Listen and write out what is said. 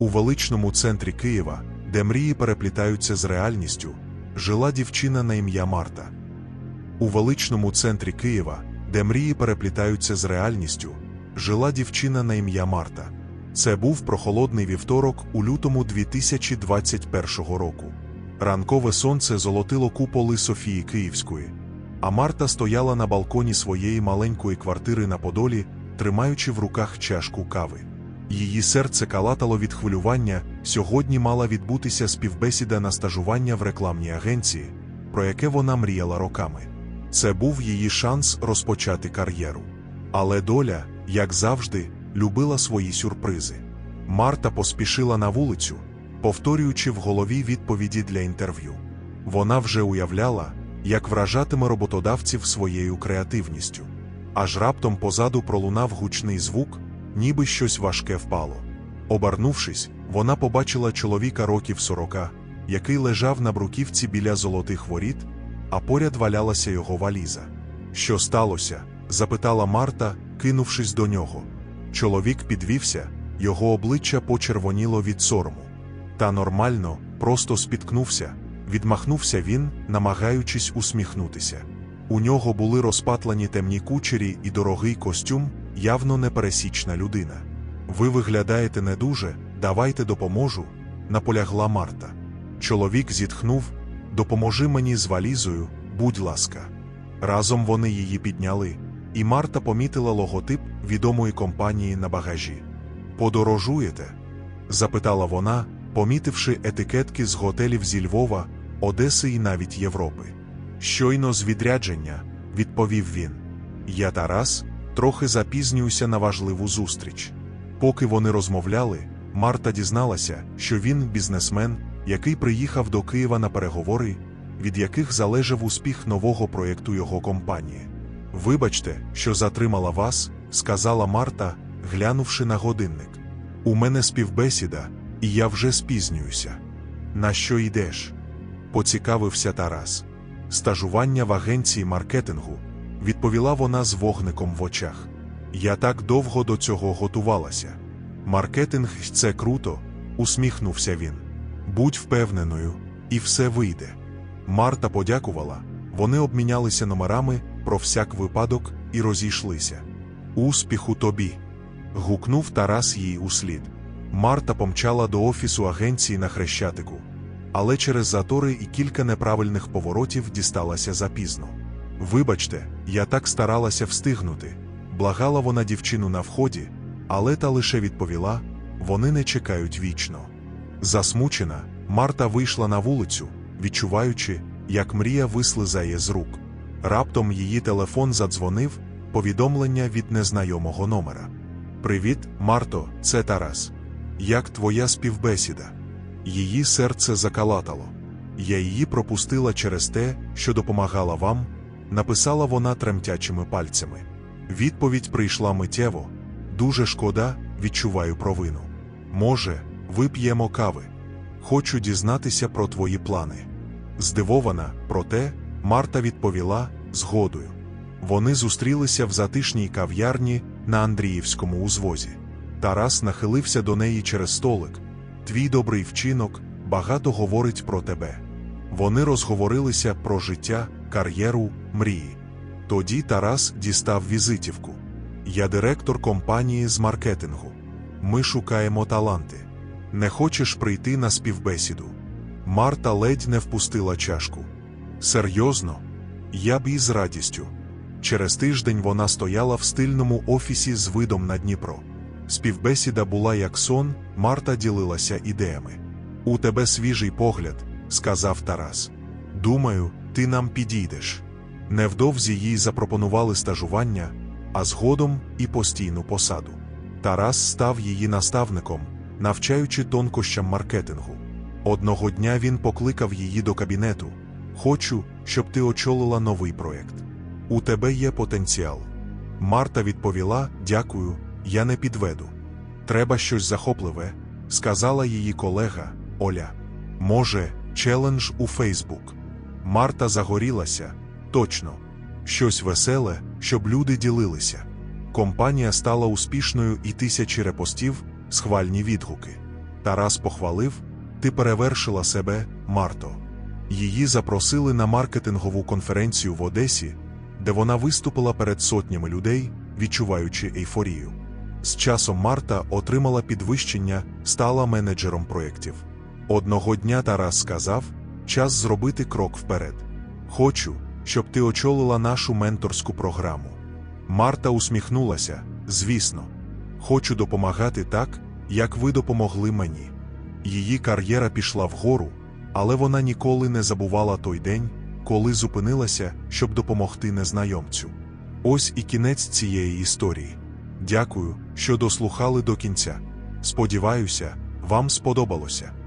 У величному центрі Києва, де мрії переплітаються з реальністю, жила дівчина на ім'я Марта. У величному центрі Києва, де мрії переплітаються з реальністю, жила дівчина на ім'я Марта. Це був прохолодний вівторок у лютому 2021 року. Ранкове сонце золотило куполи Софії Київської, а Марта стояла на балконі своєї маленької квартири на Подолі, тримаючи в руках чашку кави. Її серце калатало від хвилювання, сьогодні мала відбутися співбесіда на стажування в рекламній агенції, про яке вона мріяла роками. Це був її шанс розпочати кар'єру. Але доля, як завжди, любила свої сюрпризи. Марта поспішила на вулицю, повторюючи в голові відповіді для інтерв'ю. Вона вже уявляла, як вражатиме роботодавців своєю креативністю. Аж раптом позаду пролунав гучний звук, ніби щось важке впало. Обернувшись, вона побачила чоловіка років сорока, який лежав на бруківці біля золотих воріт, а поряд валялася його валіза. Що сталося? запитала Марта, кинувшись до нього. Чоловік підвівся, його обличчя почервоніло від сорому. Та нормально, просто спіткнувся, відмахнувся він, намагаючись усміхнутися. У нього були розпатлені темні кучері і дорогий костюм, явно непересічна людина. Ви виглядаєте не дуже, давайте допоможу, наполягла Марта. Чоловік зітхнув Допоможи мені з валізою, будь ласка. Разом вони її підняли, і Марта помітила логотип відомої компанії на багажі. Подорожуєте? запитала вона, помітивши етикетки з готелів зі Львова, Одеси і навіть Європи. Щойно з відрядження, відповів він. Я Тарас, трохи запізнююся на важливу зустріч. Поки вони розмовляли, Марта дізналася, що він бізнесмен, який приїхав до Києва на переговори, від яких залежав успіх нового проєкту його компанії. Вибачте, що затримала вас, сказала Марта, глянувши на годинник. У мене співбесіда, і я вже спізнююся. На що йдеш? поцікавився Тарас. Стажування в агенції маркетингу, відповіла вона з вогником в очах. Я так довго до цього готувалася. Маркетинг це круто, усміхнувся він. Будь впевненою, і все вийде. Марта подякувала, вони обмінялися номерами про всяк випадок і розійшлися. Успіху тобі! гукнув Тарас їй услід. Марта помчала до офісу агенції на Хрещатику, але через затори і кілька неправильних поворотів дісталася запізно. Вибачте, я так старалася встигнути. Благала вона дівчину на вході, але та лише відповіла: вони не чекають вічно. Засмучена, Марта вийшла на вулицю, відчуваючи, як мрія вислизає з рук. Раптом її телефон задзвонив повідомлення від незнайомого номера. Привіт, Марто, це Тарас. Як твоя співбесіда? Її серце закалатало. Я її пропустила через те, що допомагала вам, написала вона тремтячими пальцями. Відповідь прийшла миттєво. Дуже шкода, відчуваю провину. Може, вип'ємо кави. Хочу дізнатися про твої плани. Здивована, проте, Марта відповіла згодою. Вони зустрілися в затишній кав'ярні на Андріївському узвозі. Тарас нахилився до неї через столик. Твій добрий вчинок багато говорить про тебе. Вони розговорилися про життя, кар'єру, мрії. Тоді Тарас дістав візитівку. Я директор компанії з маркетингу. Ми шукаємо таланти. Не хочеш прийти на співбесіду? Марта ледь не впустила чашку. Серйозно, я б із радістю. Через тиждень вона стояла в стильному офісі з видом на Дніпро. Співбесіда була як сон, Марта ділилася ідеями. У тебе свіжий погляд, сказав Тарас. Думаю, ти нам підійдеш. Невдовзі їй запропонували стажування, а згодом і постійну посаду. Тарас став її наставником, навчаючи тонкощам маркетингу. Одного дня він покликав її до кабінету. Хочу, щоб ти очолила новий проєкт. У тебе є потенціал. Марта відповіла: Дякую, я не підведу. Треба щось захопливе, сказала її колега Оля. Може, челендж у Фейсбук. Марта загорілася. Точно, щось веселе, щоб люди ділилися. Компанія стала успішною і тисячі репостів, схвальні відгуки. Тарас похвалив: Ти перевершила себе, Марто. Її запросили на маркетингову конференцію в Одесі, де вона виступила перед сотнями людей, відчуваючи ейфорію. З часом Марта отримала підвищення, стала менеджером проєктів. Одного дня Тарас сказав: час зробити крок вперед. Хочу, щоб ти очолила нашу менторську програму. Марта усміхнулася: звісно, хочу допомагати так, як ви допомогли мені. Її кар'єра пішла вгору, але вона ніколи не забувала той день, коли зупинилася, щоб допомогти незнайомцю. Ось і кінець цієї історії. Дякую, що дослухали до кінця. Сподіваюся, вам сподобалося.